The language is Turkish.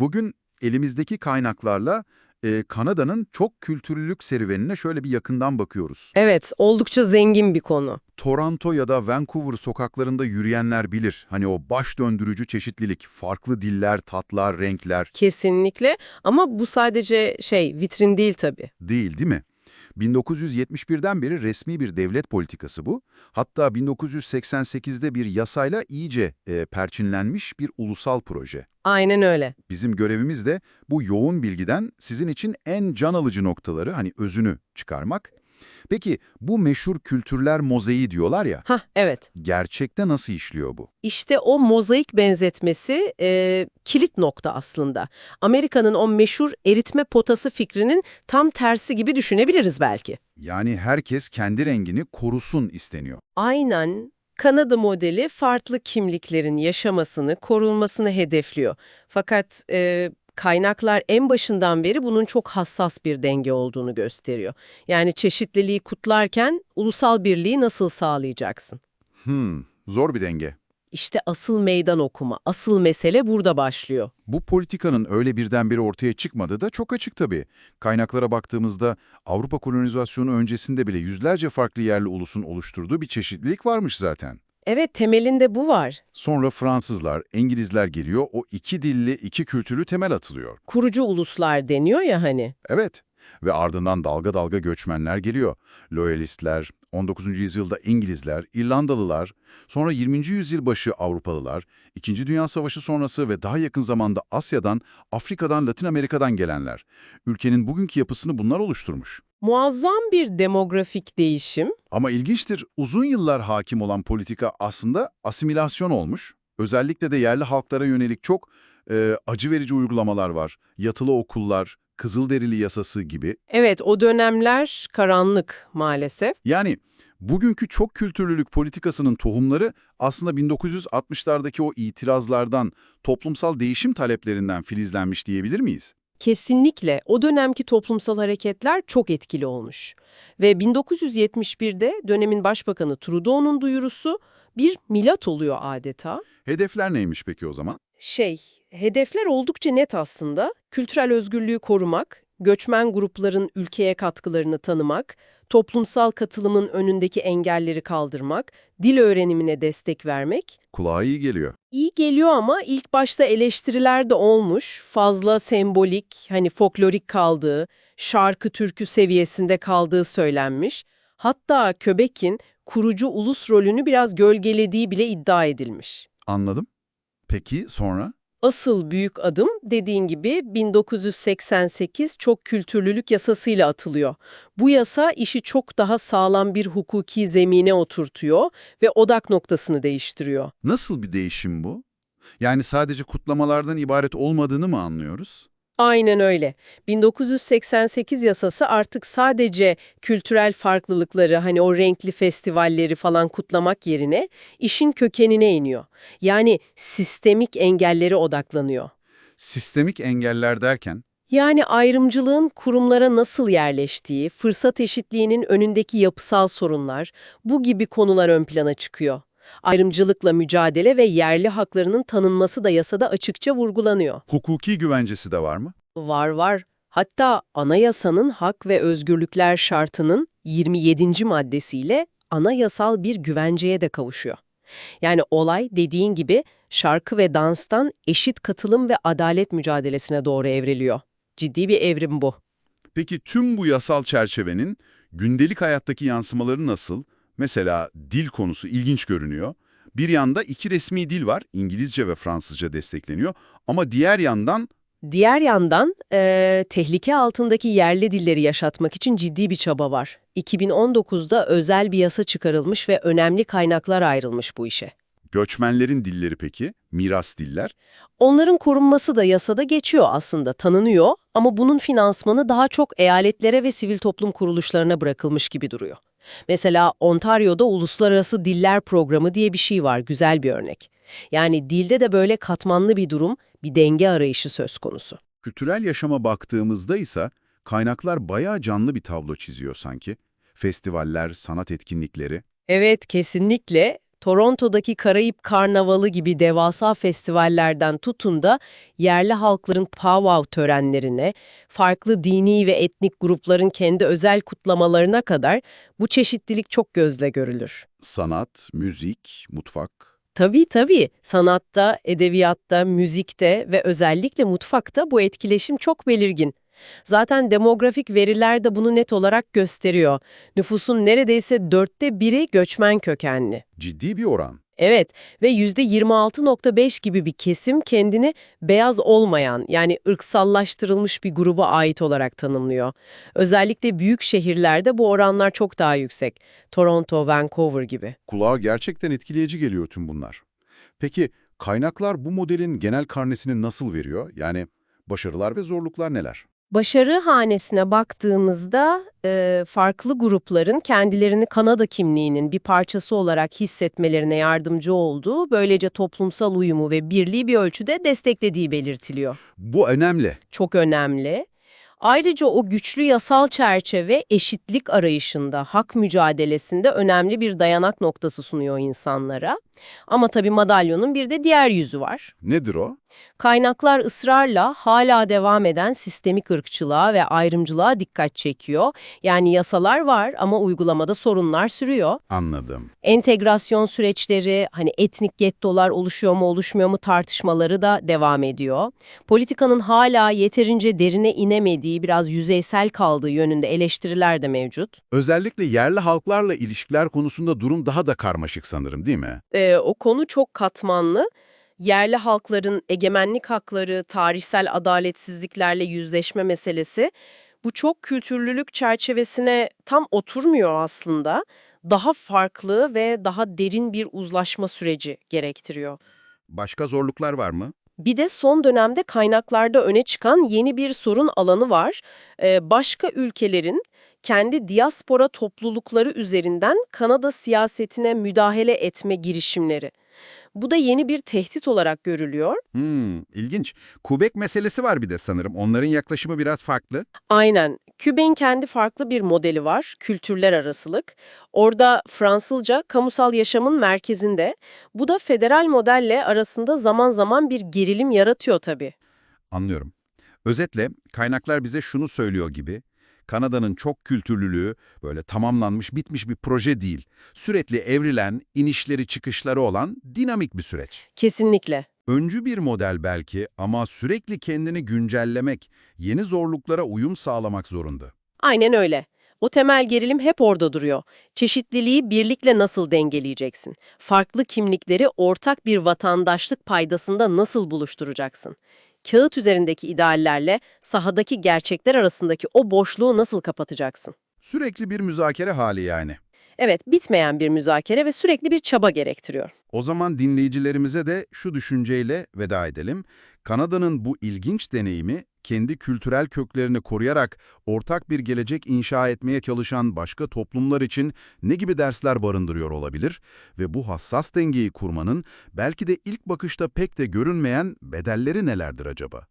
Bugün elimizdeki kaynaklarla e, Kanada'nın çok kültürlülük serüvenine şöyle bir yakından bakıyoruz. Evet, oldukça zengin bir konu. Toronto ya da Vancouver sokaklarında yürüyenler bilir. Hani o baş döndürücü çeşitlilik, farklı diller, tatlar, renkler Kesinlikle ama bu sadece şey, vitrin değil tabii. değil değil mi? 1971'den beri resmi bir devlet politikası bu. Hatta 1988'de bir yasayla iyice e, perçinlenmiş bir ulusal proje. Aynen öyle. Bizim görevimiz de bu yoğun bilgiden sizin için en can alıcı noktaları, hani özünü çıkarmak. Peki bu meşhur kültürler mozaiği diyorlar ya, Hah, evet. gerçekte nasıl işliyor bu? İşte o mozaik benzetmesi e, kilit nokta aslında. Amerika'nın o meşhur eritme potası fikrinin tam tersi gibi düşünebiliriz belki. Yani herkes kendi rengini korusun isteniyor. Aynen. Kanada modeli farklı kimliklerin yaşamasını, korunmasını hedefliyor. Fakat e, kaynaklar en başından beri bunun çok hassas bir denge olduğunu gösteriyor. Yani çeşitliliği kutlarken ulusal birliği nasıl sağlayacaksın? Hmm, zor bir denge. İşte asıl meydan okuma, asıl mesele burada başlıyor. Bu politikanın öyle birdenbire ortaya çıkmadığı da çok açık tabii. Kaynaklara baktığımızda Avrupa kolonizasyonu öncesinde bile yüzlerce farklı yerli ulusun oluşturduğu bir çeşitlilik varmış zaten. Evet, temelinde bu var. Sonra Fransızlar, İngilizler geliyor, o iki dilli, iki kültürlü temel atılıyor. Kurucu uluslar deniyor ya hani. Evet ve ardından dalga dalga göçmenler geliyor. Loyalistler, 19. yüzyılda İngilizler, İrlandalılar, sonra 20. yüzyıl başı Avrupalılar, İkinci Dünya Savaşı sonrası ve daha yakın zamanda Asya'dan, Afrika'dan, Latin Amerika'dan gelenler. Ülkenin bugünkü yapısını bunlar oluşturmuş. Muazzam bir demografik değişim. Ama ilginçtir, uzun yıllar hakim olan politika aslında asimilasyon olmuş. Özellikle de yerli halklara yönelik çok e, acı verici uygulamalar var. Yatılı okullar, Kızılderili yasası gibi. Evet, o dönemler karanlık maalesef. Yani bugünkü çok kültürlülük politikasının tohumları aslında 1960'lardaki o itirazlardan, toplumsal değişim taleplerinden filizlenmiş diyebilir miyiz? Kesinlikle o dönemki toplumsal hareketler çok etkili olmuş. Ve 1971'de dönemin başbakanı Trudeau'nun duyurusu bir milat oluyor adeta. Hedefler neymiş peki o zaman? Şey, hedefler oldukça net aslında. Kültürel özgürlüğü korumak, göçmen grupların ülkeye katkılarını tanımak, toplumsal katılımın önündeki engelleri kaldırmak, dil öğrenimine destek vermek. Kulağa iyi geliyor. İyi geliyor ama ilk başta eleştiriler de olmuş. Fazla sembolik, hani folklorik kaldığı, şarkı türkü seviyesinde kaldığı söylenmiş. Hatta Köbek'in kurucu ulus rolünü biraz gölgelediği bile iddia edilmiş. Anladım. Peki sonra? Asıl büyük adım dediğin gibi 1988 çok kültürlülük yasasıyla atılıyor. Bu yasa işi çok daha sağlam bir hukuki zemine oturtuyor ve odak noktasını değiştiriyor. Nasıl bir değişim bu? Yani sadece kutlamalardan ibaret olmadığını mı anlıyoruz? Aynen öyle. 1988 yasası artık sadece kültürel farklılıkları hani o renkli festivalleri falan kutlamak yerine işin kökenine iniyor. Yani sistemik engellere odaklanıyor. Sistemik engeller derken, Yani ayrımcılığın kurumlara nasıl yerleştiği, fırsat eşitliğinin önündeki yapısal sorunlar, bu gibi konular ön plana çıkıyor. Ayrımcılıkla mücadele ve yerli haklarının tanınması da yasada açıkça vurgulanıyor. hukuki güvencesi de var mı? Var var. Hatta anayasanın hak ve özgürlükler şartının 27. maddesiyle anayasal bir güvenceye de kavuşuyor. Yani olay dediğin gibi şarkı ve danstan eşit katılım ve adalet mücadelesine doğru evriliyor. Ciddi bir evrim bu. Peki tüm bu yasal çerçevenin gündelik hayattaki yansımaları nasıl? Mesela dil konusu ilginç görünüyor. Bir yanda iki resmi dil var, İngilizce ve Fransızca destekleniyor. Ama diğer yandan Diğer yandan eee, tehlike altındaki yerli dilleri yaşatmak için ciddi bir çaba var. 2019'da özel bir yasa çıkarılmış ve önemli kaynaklar ayrılmış bu işe. göçmenlerin dilleri peki, miras diller. Onların korunması da yasada geçiyor aslında, tanınıyor ama bunun finansmanı daha çok eyaletlere ve sivil toplum kuruluşlarına bırakılmış gibi duruyor. Mesela Ontario'da Uluslararası Diller Programı diye bir şey var, güzel bir örnek. Yani dilde de böyle katmanlı bir durum, bir denge arayışı söz konusu. Kültürel yaşama baktığımızda ise kaynaklar bayağı canlı bir tablo çiziyor sanki. Festivaller, sanat etkinlikleri. Evet, kesinlikle. Toronto'daki Karayip Karnavalı gibi devasa festivallerden tutun da yerli halkların powwow törenlerine, farklı dini ve etnik grupların kendi özel kutlamalarına kadar bu çeşitlilik çok gözle görülür. Sanat, müzik, mutfak. Tabii tabii. Sanatta, edebiyatta, müzikte ve özellikle mutfakta bu etkileşim çok belirgin. Zaten demografik veriler de bunu net olarak gösteriyor. Nüfusun neredeyse dörtte biri göçmen kökenli. Ciddi bir oran. Evet ve %26.5 gibi bir kesim kendini beyaz olmayan yani ırksallaştırılmış bir gruba ait olarak tanımlıyor. Özellikle büyük şehirlerde bu oranlar çok daha yüksek. Toronto, Vancouver gibi. Kulağa gerçekten etkileyici geliyor tüm bunlar. Peki kaynaklar bu modelin genel karnesini nasıl veriyor? Yani başarılar ve zorluklar neler? Başarı hanesine baktığımızda e, farklı grupların kendilerini Kanada kimliğinin bir parçası olarak hissetmelerine yardımcı olduğu, böylece toplumsal uyumu ve birliği bir ölçüde desteklediği belirtiliyor. Bu önemli. Çok önemli. Ayrıca o güçlü yasal çerçeve eşitlik arayışında, hak mücadelesinde önemli bir dayanak noktası sunuyor insanlara. Ama tabii madalyonun bir de diğer yüzü var. Nedir o? Kaynaklar ısrarla hala devam eden sistemik ırkçılığa ve ayrımcılığa dikkat çekiyor. Yani yasalar var ama uygulamada sorunlar sürüyor. Anladım. Entegrasyon süreçleri, hani etnik gettolar oluşuyor mu oluşmuyor mu tartışmaları da devam ediyor. Politikanın hala yeterince derine inemediği, biraz yüzeysel kaldığı yönünde eleştiriler de mevcut. Özellikle yerli halklarla ilişkiler konusunda durum daha da karmaşık sanırım değil mi? Ee, o konu çok katmanlı. Yerli halkların egemenlik hakları, tarihsel adaletsizliklerle yüzleşme meselesi bu çok kültürlülük çerçevesine tam oturmuyor aslında. Daha farklı ve daha derin bir uzlaşma süreci gerektiriyor. Başka zorluklar var mı? Bir de son dönemde kaynaklarda öne çıkan yeni bir sorun alanı var. Ee, başka ülkelerin kendi diaspora toplulukları üzerinden Kanada siyasetine müdahale etme girişimleri. Bu da yeni bir tehdit olarak görülüyor. Hmm, ilginç. Kubek meselesi var bir de sanırım. Onların yaklaşımı biraz farklı. Aynen. Kübe'nin kendi farklı bir modeli var, kültürler arasılık. Orada Fransızca kamusal yaşamın merkezinde. Bu da federal modelle arasında zaman zaman bir gerilim yaratıyor tabii. Anlıyorum. Özetle kaynaklar bize şunu söylüyor gibi. Kanada'nın çok kültürlülüğü böyle tamamlanmış, bitmiş bir proje değil. Sürekli evrilen, inişleri çıkışları olan dinamik bir süreç. Kesinlikle. Öncü bir model belki ama sürekli kendini güncellemek, yeni zorluklara uyum sağlamak zorunda. Aynen öyle. O temel gerilim hep orada duruyor. Çeşitliliği birlikle nasıl dengeleyeceksin? Farklı kimlikleri ortak bir vatandaşlık paydasında nasıl buluşturacaksın? Kağıt üzerindeki ideallerle sahadaki gerçekler arasındaki o boşluğu nasıl kapatacaksın? Sürekli bir müzakere hali yani. Evet, bitmeyen bir müzakere ve sürekli bir çaba gerektiriyor. O zaman dinleyicilerimize de şu düşünceyle veda edelim. Kanada'nın bu ilginç deneyimi kendi kültürel köklerini koruyarak ortak bir gelecek inşa etmeye çalışan başka toplumlar için ne gibi dersler barındırıyor olabilir ve bu hassas dengeyi kurmanın belki de ilk bakışta pek de görünmeyen bedelleri nelerdir acaba?